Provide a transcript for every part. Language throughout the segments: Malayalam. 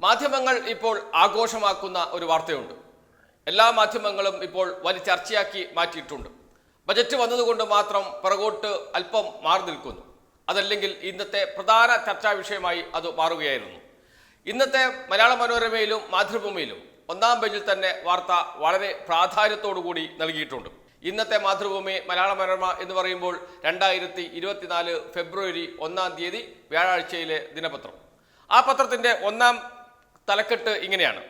മാധ്യമങ്ങൾ ഇപ്പോൾ ആഘോഷമാക്കുന്ന ഒരു വാർത്തയുണ്ട്. എല്ലാ മാധ്യമങ്ങളും ഇപ്പോൾ വലിയ ചർച്ചയാക്കി മാറ്റിയിട്ടുണ്ട്. ബജറ്റ് വന്നതുകൊണ്ട് മാത്രം പുറകോട്ട് അല്പം മാറി നിൽക്കുന്നു. അതല്ലെങ്കിൽ ഇന്നത്തെ പ്രധാന ചർച്ചാ വിഷയമായി അത് മാറുകയായിരുന്നു. ഇന്നത്തെ മലയാള മനോരമയിലും മാതൃഭൂമിയിലും ഒന്നാം പേജിൽ തന്നെ വാർത്ത വളരെ പ്രാധാന്യത്തോടു കൂടി നൽകിയിട്ടുണ്ട്. ഇന്നത്തെ മാതൃഭൂമി മലയാള മനോരമ എന്ന് പറയുമ്പോൾ രണ്ടായിരത്തി ഇരുപത്തിനാല് ഫെബ്രുവരി ഒന്നാം തീയതി വ്യാഴാഴ്ചയിലെ ദിനപത്രം. ആ പത്രത്തിന്റെ ഒന്നാം തലക്കെട്ട് ഇങ്ങനെയാണ്.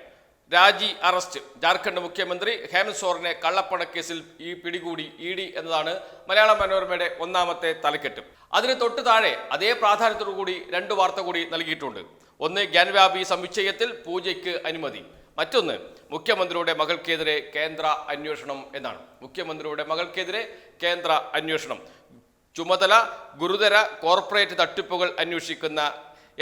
രാജി അറസ്റ്റ്. ജാർഖണ്ഡ് മുഖ്യമന്ത്രി ഹേമന്ത് സോറിനെ കള്ളപ്പണക്കേസിൽ ഈ പിടികൂടി ഇ ഡി എന്നതാണ് മലയാള മനോരമയുടെ ഒന്നാമത്തെ തലക്കെട്ട്. അതിന് തൊട്ട് താഴെ അതേ പ്രാധാന്യത്തോടു കൂടി രണ്ട് വാർത്ത കൂടി നൽകിയിട്ടുണ്ട്. ഒന്ന് ഗ്യാൻവ്യാപി സമുച്ചയത്തിൽ പൂജയ്ക്ക് അനുമതി. മറ്റൊന്ന് മുഖ്യമന്ത്രിയുടെ മകൾക്കെതിരെ കേന്ദ്ര അന്വേഷണം എന്നാണ്. മുഖ്യമന്ത്രിയുടെ മകൾക്കെതിരെ കേന്ദ്ര അന്വേഷണം. ചുമതല ഗുരുതര കോർപ്പറേറ്റ് തട്ടിപ്പുകൾ അന്വേഷിക്കുന്ന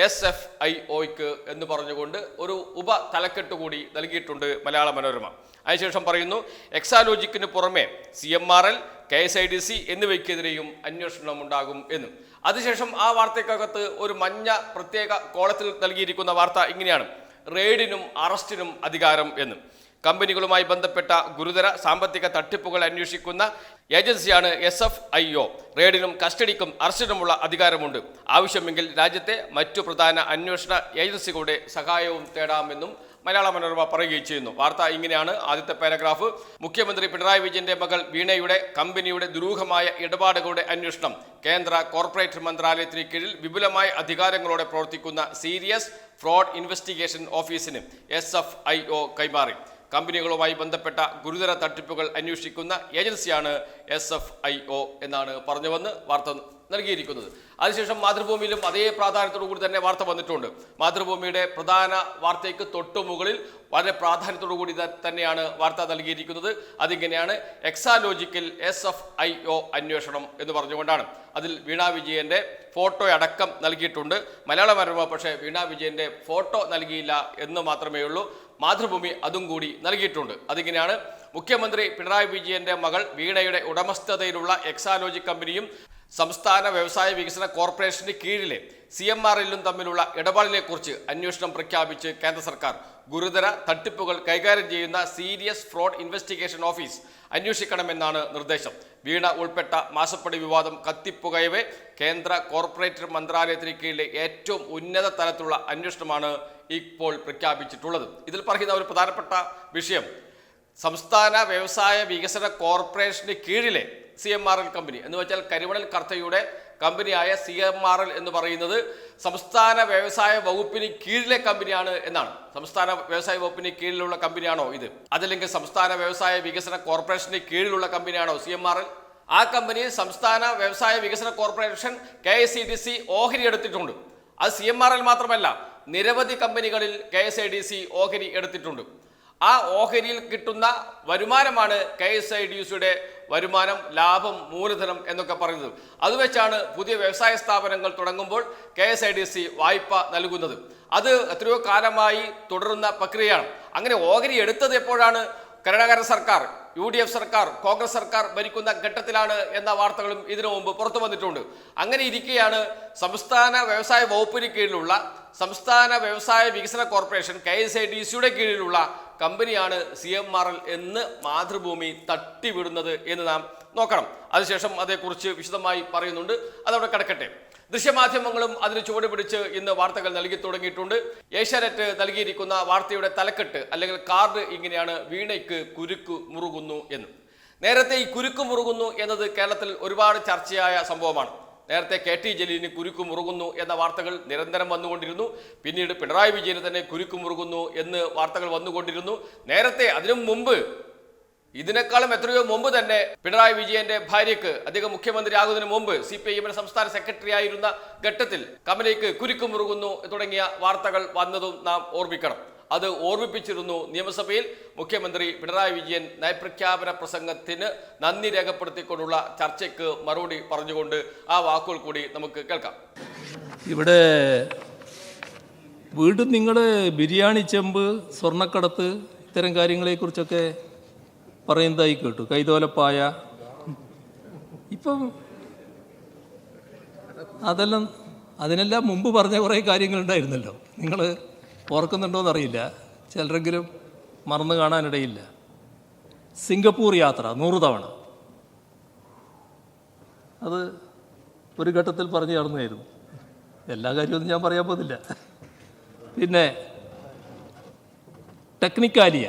എസ് എഫ് ഐ ഒയ്ക്ക് എന്ന് പറഞ്ഞുകൊണ്ട് ഒരു ഉപ തലക്കെട്ട് കൂടി നൽകിയിട്ടുണ്ട് മലയാള മനോരമ. അതിനുശേഷം പറയുന്നു എക്സാലോജിക്കിന് പുറമെ C M R L K S I D C എന്നിവയ്ക്കെതിരെയും അന്വേഷണം ഉണ്ടാകും എന്നും. അതിനുശേഷം ആ വാർത്തയ്ക്കകത്ത് ഒരു മഞ്ഞ പ്രത്യേക കോളത്തിൽ നൽകിയിരിക്കുന്ന വാർത്ത ഇങ്ങനെയാണ്. റെയ്ഡിനും അറസ്റ്റിനും അധികാരം എന്നും. കമ്പനികളുമായി ബന്ധപ്പെട്ട ഗുരുതര സാമ്പത്തിക തട്ടിപ്പുകൾ അന്വേഷിക്കുന്ന ഏജൻസിയാണ് എസ് എഫ് ഐ ഒ റെയ്ഡിനും കസ്റ്റഡിക്കും അറസ്റ്റിനുമുള്ള അധികാരമുണ്ട്. ആവശ്യമെങ്കിൽ രാജ്യത്തെ മറ്റു പ്രധാന അന്വേഷണ ഏജൻസികളുടെ സഹായവും തേടാമെന്നും മലയാള മനോരമ പറയുകയും ചെയ്യുന്നു. വാർത്ത ഇങ്ങനെയാണ്. ആദ്യത്തെ പാരഗ്രാഫ്. മുഖ്യമന്ത്രി പിണറായി വിജയന്റെ മകൾ വീണയുടെ കമ്പനിയുടെ ദുരൂഹമായ ഇടപാടുകളുടെ അന്വേഷണം. കേന്ദ്ര കോർപ്പറേറ്റ് മന്ത്രാലയത്തിന് കീഴിൽ വിപുലമായ അധികാരങ്ങളോടെ പ്രവർത്തിക്കുന്ന സീരിയസ് ഫ്രോഡ് ഇൻവെസ്റ്റിഗേഷൻ ഓഫീസിന് എസ് എഫ് ഐ ഒ കൈമാറി. കമ്പനികളുമായി ബന്ധപ്പെട്ട ഗുരുതര തട്ടിപ്പുകൾ അന്വേഷിക്കുന്ന ഏജൻസിയാണ് എസ് എഫ് ഐ ഒ എന്നാണ് പറഞ്ഞുവന്ന് വാർത്ത നൽകിയിരിക്കുന്നത്. അതിനുശേഷം മാതൃഭൂമിയിലും അതേ പ്രാധാന്യത്തോടു കൂടി തന്നെ വാർത്ത വന്നിട്ടുണ്ട്. മാതൃഭൂമിയുടെ പ്രധാന വാർത്തയ്ക്ക് തൊട്ടു മുകളിൽ വളരെ പ്രാധാന്യത്തോടു കൂടി തന്നെയാണ് വാർത്ത നൽകിയിരിക്കുന്നത്. അതിങ്ങനെയാണ് എക്സാലോജിക്കൽ എസ് എഫ് ഐ ഒ അന്വേഷണം എന്ന് പറഞ്ഞുകൊണ്ടാണ്. അതിൽ വീണ വിജയന്റെ ഫോട്ടോ അടക്കം നൽകിയിട്ടുണ്ട്. മലയാള മനോരമ പക്ഷേ വീണ വിജയന്റെ ഫോട്ടോ നൽകിയില്ല എന്ന് മാത്രമേ ഉള്ളൂ മാതൃഭൂമി അതും കൂടി നൽകിയിട്ടുണ്ട്. അതിങ്ങനെയാണ് മുഖ്യമന്ത്രി പിണറായി വിജയന്റെ മകൾ വീണയുടെ ഉടമസ്ഥതയിലുള്ള എക്സാലോജി കമ്പനിയും സംസ്ഥാന വ്യവസായ വികസന കോർപ്പറേഷന് കീഴിലെ സി എം ആർ എല്ലും തമ്മിലുള്ള ഇടപാടിനെക്കുറിച്ച് അന്വേഷണം പ്രഖ്യാപിച്ച് കേന്ദ്ര സർക്കാർ ഗുരുതര തട്ടിപ്പുകൾ കൈകാര്യം ചെയ്യുന്ന സീരിയസ് ഫ്രോഡ് ഇൻവെസ്റ്റിഗേഷൻ ഓഫീസ് അന്വേഷിക്കണമെന്നാണ് നിർദ്ദേശം. വീണ ഉൾപ്പെട്ട മാസപ്പടി വിവാദം കത്തിപ്പുകയവേ കേന്ദ്ര കോർപ്പറേറ്റ് മന്ത്രാലയത്തിന് കീഴിലെ ഏറ്റവും ഉന്നത തലത്തിലുള്ള അന്വേഷണമാണ് ഇപ്പോൾ പ്രഖ്യാപിച്ചിട്ടുള്ളത്. ഇതിൽ പറയുന്ന ഒരു പ്രധാനപ്പെട്ട വിഷയം സംസ്ഥാന വ്യവസായ വികസന കോർപ്പറേഷന് കീഴിലെ C M R L company എന്ന് വെച്ചാൽ കരിമണൽ കർത്തയുടെ കമ്പനിയായ സി എം ആർ എൽ എന്ന് പറയുന്നത് സംസ്ഥാന വ്യവസായ വകുപ്പിന് കീഴിലെ കമ്പനിയാണ് എന്നാണ്. സംസ്ഥാന വ്യവസായ വകുപ്പിന് കീഴിലുള്ള കമ്പനിയാണോ ഇത്? അതല്ലെങ്കിൽ സംസ്ഥാന വ്യവസായ വികസന കോർപ്പറേഷന് കീഴിലുള്ള കമ്പനിയാണോ സി എം ആർ എൽ ആ കമ്പനി സംസ്ഥാന വ്യവസായ വികസന corporation K S C D C ഓഹരി എടുത്തിട്ടുണ്ട്. അത് സി എം ആർ എൽ മാത്രമല്ല നിരവധി കമ്പനികളിൽ K S I D C ഓഹരി എടുത്തിട്ടുണ്ട്. ആ ഓഹരിയിൽ കിട്ടുന്ന വരുമാനമാണ് കെ എസ് ഐ ഡി സിയുടെ വരുമാനം ലാഭം മൂലധനം എന്നൊക്കെ പറയുന്നത്. അത് വെച്ചാണ് പുതിയ വ്യവസായ സ്ഥാപനങ്ങൾ തുടങ്ങുമ്പോൾ K S I D C വായ്പ നൽകുന്നത്. അത് എത്രയോ കാലമായി തുടരുന്ന പ്രക്രിയയാണ്. അങ്ങനെ ഓഹരി എടുത്തത് എപ്പോഴാണ്? കരുണാകര സർക്കാർ യു ഡി എഫ് സർക്കാർ കോൺഗ്രസ് സർക്കാർ ഭരിക്കുന്ന ഘട്ടത്തിലാണ് എന്ന വാർത്തകളും ഇതിനു മുമ്പ് പുറത്തു വന്നിട്ടുണ്ട്. അങ്ങനെ ഇരിക്കെയാണ് സംസ്ഥാന വ്യവസായ വകുപ്പിന് കീഴിലുള്ള സംസ്ഥാന വ്യവസായ വികസന corporation K S I D സിയുടെ കീഴിലുള്ള കമ്പനിയാണ് സി എം ആർ എൽ എന്ന് മാതൃഭൂമി തട്ടിവിടുന്നത് എന്ന് നാം നോക്കണം. അതിനുശേഷം അതേക്കുറിച്ച് വിശദമായി പറയുന്നുണ്ട്. അതവിടെ കിടക്കട്ടെ. ദൃശ്യമാധ്യമങ്ങളും അതിന് ചുവട് പിടിച്ച് ഇന്ന് വാർത്തകൾ നൽകി തുടങ്ങിയിട്ടുണ്ട്. ഏഷ്യാനെറ്റ് നൽകിയിരിക്കുന്ന വാർത്തയുടെ തലക്കെട്ട് അല്ലെങ്കിൽ കാർഡ് ഇങ്ങനെയാണ് വീണയ്ക്ക് കുരുക്ക് മുറുകുന്നു എന്ന്. നേരത്തെ ഈ കുരുക്ക് മുറുകുന്നു എന്നത് കേരളത്തിൽ ഒരുപാട് ചർച്ചയായ സംഭവമാണ്. നേരത്തെ കെ ടി ജലീലിന് കുരുക്ക് മുറുകുന്നു എന്ന വാർത്തകൾ നിരന്തരം വന്നുകൊണ്ടിരുന്നു. പിന്നീട് പിണറായി വിജയന് തന്നെ കുരുക്ക് മുറുകുന്നു എന്ന് വാർത്തകൾ വന്നുകൊണ്ടിരുന്നു. നേരത്തെ അതിനു മുമ്പ് ഇതിനേക്കാളും എത്രയോ മുമ്പ് തന്നെ പിണറായി വിജയന്റെ ഭാര്യയ്ക്ക് അദ്ദേഹം മുഖ്യമന്ത്രിയാകുന്നതിന് മുമ്പ് സി പി ഐ എം സംസ്ഥാന സെക്രട്ടറി ആയിരുന്ന ഘട്ടത്തിൽ കമലയ്ക്ക് കുരുക്ക് മുറുകുന്നു തുടങ്ങിയ വാർത്തകൾ വന്നതും നാം ഓർമ്മിക്കണം. അത് ഓർമ്മിപ്പിച്ചിരുന്നു നിയമസഭയിൽ മുഖ്യമന്ത്രി പിണറായി വിജയൻ നയപ്രഖ്യാപന പ്രസംഗത്തിന് നന്ദി രേഖപ്പെടുത്തിക്കൊണ്ടുള്ള ചർച്ചയ്ക്ക് മറുപടി പറഞ്ഞുകൊണ്ട് ആ വാക്കുകൾ കൂടി നമുക്ക് കേൾക്കാം. ഇവിടെ വീണ്ടും നിങ്ങൾ ബിരിയാണി ചെമ്പ് സ്വർണക്കടത്ത് ഇത്തരം കാര്യങ്ങളെക്കുറിച്ചൊക്കെ പറയുന്നതായി കേട്ടു. കൈതോലപ്പായ. ഇപ്പം അതെല്ലാം അതിനെല്ലാം മുമ്പ് പറഞ്ഞ കുറേ കാര്യങ്ങളുണ്ടായിരുന്നല്ലോ. നിങ്ങൾ ഓർക്കുന്നുണ്ടോയെന്ന് അറിയില്ല ചിലരെങ്കിലും മറന്നു കാണാനിടയില്ല. സിംഗപ്പൂർ യാത്ര നൂറ് തവണ. അത് ഒരു ഘട്ടത്തിൽ പറഞ്ഞു നടന്നായിരുന്നു എല്ലാ കാര്യമൊന്നും ഞാൻ പറയാൻ പോകുന്നില്ല. പിന്നെ ടെക്നിക്കാലിയ.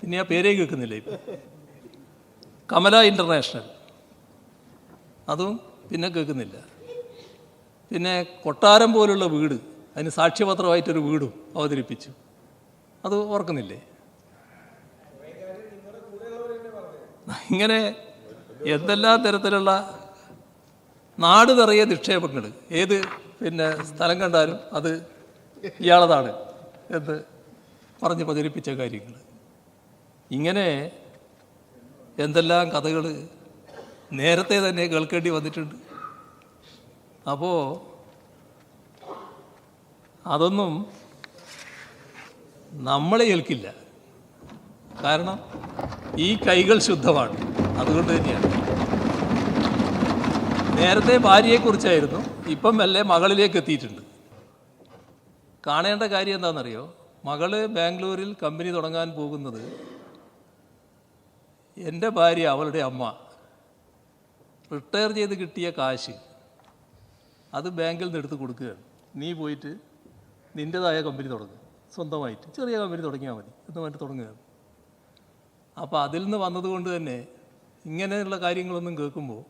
പിന്നെ ആ പേരേ കേൾക്കുന്നില്ല ഇപ്പം? കമല ഇന്റർനാഷണൽ അതും പിന്നെ കേൾക്കുന്നില്ല. പിന്നെ കൊട്ടാരം പോലുള്ള വീട്. അതിന് സാക്ഷ്യപത്രമായിട്ടൊരു വീടും അവതരിപ്പിച്ചു. അത് ഓർക്കുന്നില്ലേ? ഇങ്ങനെ എന്തെല്ലാം തരത്തിലുള്ള നാട് നിറയെ നിക്ഷേപങ്ങൾ ഏത് പിന്നെ സ്ഥലം കണ്ടാലും അത് ഇയാളതാണ് എന്ന് പറഞ്ഞ് പ്രചരിപ്പിച്ച കാര്യങ്ങൾ ഇങ്ങനെ എന്തെല്ലാം കഥകൾ നേരത്തെ തന്നെ കേൾക്കേണ്ടി വന്നിട്ടുണ്ട്. അപ്പോൾ അതൊന്നും നമ്മളെ ഏൽക്കില്ല. കാരണം ഈ കൈകൾ ശുദ്ധമാണ്. അതുകൊണ്ട് തന്നെയാണ്. നേരത്തെ ഭാര്യയെക്കുറിച്ചായിരുന്നു. ഇപ്പം മെല്ലെ മകളിലേക്ക് എത്തിയിട്ടുണ്ട്. കാണേണ്ട കാര്യം എന്താണെന്നറിയോ? മകൾ ബാംഗ്ലൂരിൽ കമ്പനി തുടങ്ങാൻ പോകുന്നത് എന്റെ ഭാര്യ അവളുടെ അമ്മ റിട്ടയർ ചെയ്ത് കിട്ടിയ കാശ് അത് ബാങ്കിൽ നിന്ന് എടുത്ത് കൊടുക്കുകയാണ്. നീ പോയിട്ട് നിന്റെതായ കമ്പനി തുടങ്ങുക സ്വന്തമായിട്ട്. ചെറിയ കമ്പനി തുടങ്ങിയാൽ മതി. പറഞ്ഞിട്ട് തുടങ്ങുകയാണ് അപ്പോൾ അതിൽ നിന്ന് വന്നതുകൊണ്ട് തന്നെ ഇങ്ങനെയുള്ള കാര്യങ്ങളൊന്നും കേൾക്കുമ്പോൾ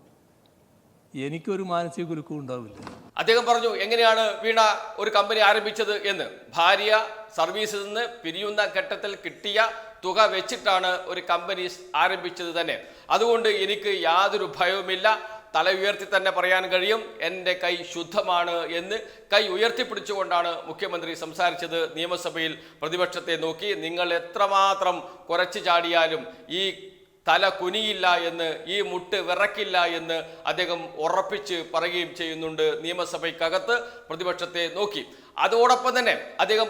എനിക്കൊരു മാനസിക കുലുക്കം ഉണ്ടാവില്ല. അദ്ദേഹം പറഞ്ഞു എങ്ങനെയാണ് വീണ ഒരു കമ്പനി ആരംഭിച്ചത് എന്ന്? ഭാര്യ സർവീസിൽ നിന്ന് പിരിയുന്ന ഘട്ടത്തിൽ കിട്ടിയ തുക വെച്ചിട്ടാണ് ഒരു കമ്പനി ആരംഭിച്ചത് തന്നെ. അതുകൊണ്ട് എനിക്ക് യാതൊരു ഭയവുമില്ല. തല ഉയർത്തി തന്നെ പറയാൻ കഴിയും. എന്റെ കൈ ശുദ്ധമാണ് എന്ന് കൈ ഉയർത്തിപ്പിടിച്ചുകൊണ്ടാണ് മുഖ്യമന്ത്രി സംസാരിച്ചത്. നിയമസഭയിൽ പ്രതിപക്ഷത്തെ നോക്കി നിങ്ങൾ എത്രമാത്രം കുറച്ചു ചാടിയാലും ഈ തല കുനിയില്ല എന്ന് ഈ മുട്ട് വിറക്കില്ല എന്ന് അദ്ദേഹം ഉറപ്പിച്ച് പറയുകയും ചെയ്യുന്നുണ്ട് നിയമസഭയ്ക്കകത്ത് പ്രതിപക്ഷത്തെ നോക്കി. അതോടൊപ്പം തന്നെ അദ്ദേഹം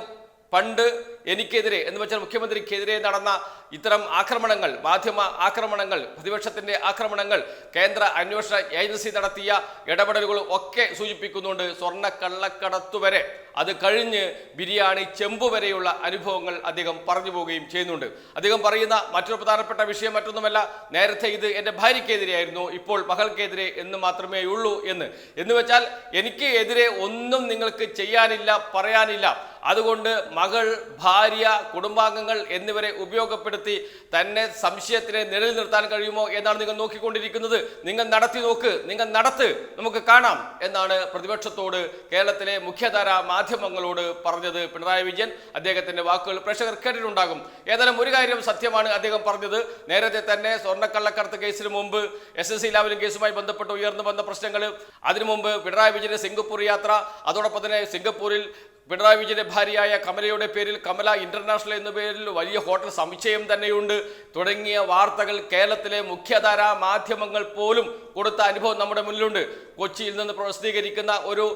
പണ്ട് എനിക്കെതിരെ എന്ന് വെച്ചാൽ മുഖ്യമന്ത്രിക്കെതിരെ നടന്ന ഇത്തരം ആക്രമണങ്ങൾ മാധ്യമ ആക്രമണങ്ങൾ പ്രതിപക്ഷത്തിന്റെ ആക്രമണങ്ങൾ കേന്ദ്ര അന്വേഷണ ഏജൻസി നടത്തിയ ഇടപെടലുകൾ ഒക്കെ സൂചിപ്പിക്കുന്നുണ്ട്. സ്വർണ കള്ളക്കടത്തു വരെ. അത് കഴിഞ്ഞ് ബിരിയാണി ചെമ്പ് വരെയുള്ള അനുഭവങ്ങൾ അദ്ദേഹം പറഞ്ഞു പോവുകയും ചെയ്യുന്നുണ്ട്. അദ്ദേഹം പറയുന്ന മറ്റൊരു പ്രധാനപ്പെട്ട വിഷയം മറ്റൊന്നുമല്ല. നേരത്തെ ഇത് എന്റെ ഭാര്യയ്ക്കെതിരെയായിരുന്നു. ഇപ്പോൾ മകൾക്കെതിരെ എന്ന് മാത്രമേ ഉള്ളൂ എന്ന്. എന്ന് വെച്ചാൽ എനിക്ക് എതിരെ ഒന്നും നിങ്ങൾക്ക് ചെയ്യാനില്ല പറയാനില്ല. അതുകൊണ്ട് മകൾ ഭാര്യ കുടുംബാംഗങ്ങൾ എന്നിവരെ ഉപയോഗപ്പെടുത്തി തന്നെ സംശയത്തിനെ നിഴൽ നിർത്താൻ കഴിയുമോ എന്നാണ് നിങ്ങൾ നോക്കിക്കൊണ്ടിരിക്കുന്നത്. നിങ്ങൾ നടത്തി നോക്ക് നിങ്ങൾ നടത്ത് നമുക്ക് കാണാം എന്നാണ് പ്രതിപക്ഷത്തോട് കേരളത്തിലെ മുഖ്യധാര മാധ്യമങ്ങളോട് പറഞ്ഞത് പിണറായി വിജയൻ. അദ്ദേഹത്തിന്റെ വാക്കുകൾ പ്രേക്ഷകർ കേട്ടിട്ടുണ്ടാകും. ഏതായാലും ഒരു കാര്യം സത്യമാണ് അദ്ദേഹം പറഞ്ഞത്. നേരത്തെ തന്നെ സ്വർണക്കള്ളക്കടത്ത് കേസിന് മുമ്പ് എസ് എസ് സി കേസുമായി ബന്ധപ്പെട്ട് ഉയർന്നു വന്ന പ്രശ്നങ്ങൾ. അതിനു മുമ്പ് പിണറായി വിജയന്റെ സിംഗപ്പൂർ യാത്ര അതോടൊപ്പം തന്നെ സിംഗപ്പൂരിൽ പിണറായി വിജയന്റെ ഭാര്യയായ കമലയുടെ പേരിൽ കമല ഇന്റർനാഷണൽ എന്ന പേരിൽ വലിയ ഹോട്ടൽ സമുച്ചയം തന്നെയുണ്ട്. തുടങ്ങിയ വാർത്തകൾ കേരളത്തിലെ മുഖ്യധാര മാധ്യമങ്ങൾ പോലും കൊടുത്ത അനുഭവം നമ്മുടെ മുന്നിലുണ്ട്. കൊച്ചിയിൽ നിന്ന് പ്രസിദ്ധീകരിക്കുന്ന ഒരു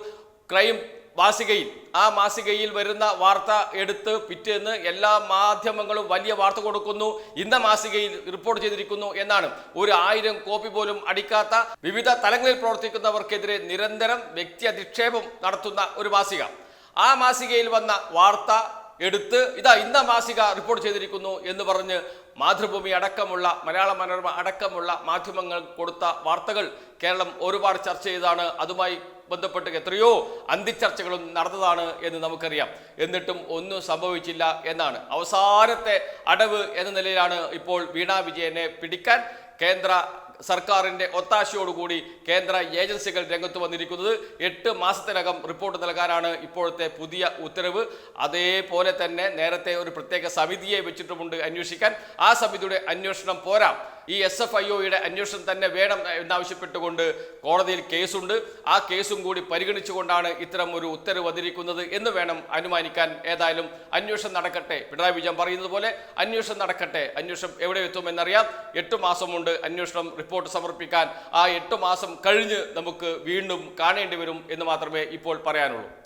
ക്രൈം മാസികയിൽ ആ മാസികയിൽ വരുന്ന വാർത്ത എടുത്ത് പിറ്റേന്ന് എല്ലാ മാധ്യമങ്ങളും വലിയ വാർത്ത കൊടുക്കുന്നു. ഇന്ന മാസികയിൽ റിപ്പോർട്ട് ചെയ്തിരിക്കുന്നു എന്നാണ്. ഒരു ആയിരം കോപ്പി പോലും അടിക്കാത്ത വിവിധ തലങ്ങളിൽ പ്രവർത്തിക്കുന്നവർക്കെതിരെ നിരന്തരം വ്യക്തി അധിക്ഷേപം നടത്തുന്ന ഒരു മാസിക. ആ മാസികയിൽ വന്ന വാർത്ത എടുത്ത് ഇതാ ഇന്ന മാസിക റിപ്പോർട്ട് ചെയ്തിരിക്കുന്നു എന്ന് പറഞ്ഞ് മാതൃഭൂമി അടക്കമുള്ള മലയാള മനോരമ അടക്കമുള്ള മാധ്യമങ്ങൾ കൊടുത്ത വാർത്തകൾ കേരളം ഒരുപാട് ചർച്ച ചെയ്താണ്. അതുമായി ബന്ധപ്പെട്ട് എത്രയോ അന്തിച്ചർച്ചകളും നടന്നതാണ് എന്ന് നമുക്കറിയാം. എന്നിട്ടും ഒന്നും സംഭവിച്ചില്ല എന്നാണ്. അവസാനത്തെ അടവ് എന്ന നിലയിലാണ് ഇപ്പോൾ വീണാ വിജയനെ പിടിക്കാൻ കേന്ദ്ര സർക്കാരിന്റെ ഒത്താശയോടുകൂടി കേന്ദ്ര ഏജൻസികൾ രംഗത്ത് വന്നിരിക്കുന്നത് എട്ട് മാസത്തിനകം റിപ്പോർട്ട് നൽകാനാണ് ഇപ്പോഴത്തെ പുതിയ ഉത്തരവ്. അതേപോലെ തന്നെ നേരത്തെ ഒരു പ്രത്യേക സമിതിയെ വെച്ചിട്ടുമുണ്ട് അന്വേഷിക്കാൻ. ആ സമിതിയുടെ അന്വേഷണം പോരാ. ഈ എസ് എഫ് ഐ ഒയുടെ അന്വേഷണം തന്നെ വേണം എന്നാവശ്യപ്പെട്ടുകൊണ്ട് കോടതിയിൽ കേസുണ്ട്. ആ കേസും കൂടി പരിഗണിച്ചുകൊണ്ടാണ് ഇത്തരം ഒരു ഉത്തരവ് വന്നിരിക്കുന്നത് എന്ന് വേണം അനുമാനിക്കാൻ ഏതായാലും അന്വേഷണം നടക്കട്ടെ. പിണറായി വിജയൻ പറയുന്നത് പോലെ അന്വേഷണം നടക്കട്ടെ. അന്വേഷണം എവിടെ എത്തുമെന്നറിയാം. എട്ട് മാസമുണ്ട് അന്വേഷണം റിപ്പോർട്ട് സമർപ്പിക്കാൻ. ആ എട്ട് മാസം കഴിഞ്ഞ് നമുക്ക് വീണ്ടും കാണേണ്ടി വരും എന്ന് മാത്രമേ ഇപ്പോൾ പറയാനുള്ളൂ.